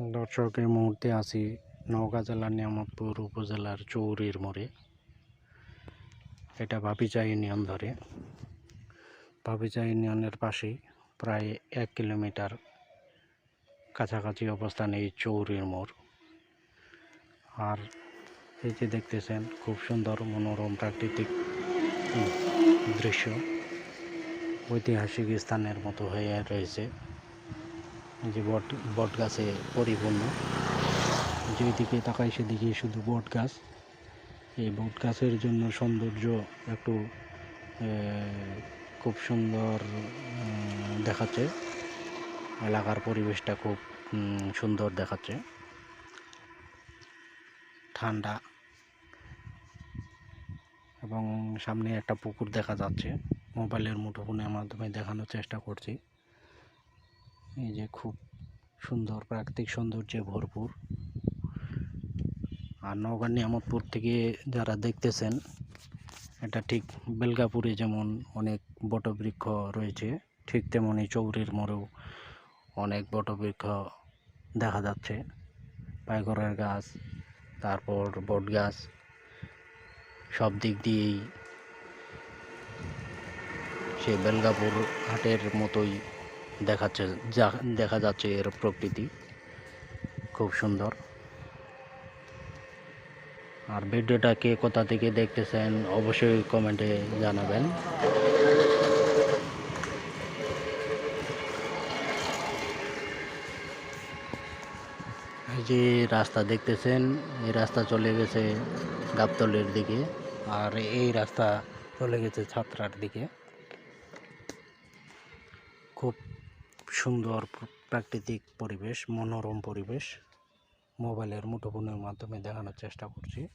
দর্শক, এই মুহূর্তে আছি নওগাঁ জেলার নিয়ামতপুর উপজেলার চৌরির মোড়ে। এটা ভাবিচা ইউনিয়ন ধরে। ভাবিচা ইউনিয়নের পাশেই প্রায় এক কিলোমিটার কাছাকাছি অবস্থানে এই চৌরির মোড়। আর এই যে দেখতেছেন, খুব সুন্দর মনোরম প্রাকৃতিক দৃশ্য। ঐতিহাসিক স্থানের মতো হয়ে রয়েছে। যে বট বট গাছে পরিপূর্ণ। যেদিকে তাকাই সেদিকে শুধু বট গাছ। এই বট গাছের জন্য সৌন্দর্য একটু খুব সুন্দর দেখাচ্ছে। এলাকার পরিবেশটা খুব সুন্দর দেখাচ্ছে। ঠান্ডা। এবং সামনে একটা পুকুর দেখা যাচ্ছে। মোবাইলের মুঠোফোনের মাধ্যমে দেখানোর চেষ্টা করছি। এই যে খুব সুন্দর, প্রাকৃতিক সৌন্দর্যে ভরপুর। আর নওগাঁ নিয়ামতপুর থেকে যারা দেখতেছেন, এটা ঠিক বেলগাপুরে যেমন অনেক বটবৃক্ষ রয়েছে, ঠিক তেমনি চৌরির মোড়েও অনেক বটবৃক্ষ দেখা যাচ্ছে। পাইকরের গাছ, তারপর বট গাছ সব দিক দিয়েই সেই বেলগাপুর হাটের মতোই দেখাচ্ছে, যা দেখা যাচ্ছে এর প্রকৃতি। খুব সুন্দর। আর ভিডিওটা কে কোথা থেকে দেখতেছেন অবশ্যই কমেন্টে জানাবেন। যে রাস্তা দেখতেছেন, এই রাস্তা চলে গেছে গাবতলের দিকে, আর এই রাস্তা চলে গেছে ছাত্রার দিকে। খুব সুন্দর প্রাকৃতিক পরিবেশ, মনোরম পরিবেশ মোবাইলের মুঠোফোনের মাধ্যমে দেখানোর চেষ্টা করছি।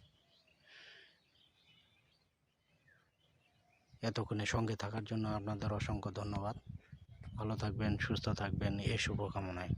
এতক্ষণে সঙ্গে থাকার জন্য আপনাদের অসংখ্য ধন্যবাদ। ভালো থাকবেন, সুস্থ থাকবেন এই শুভকামনায়।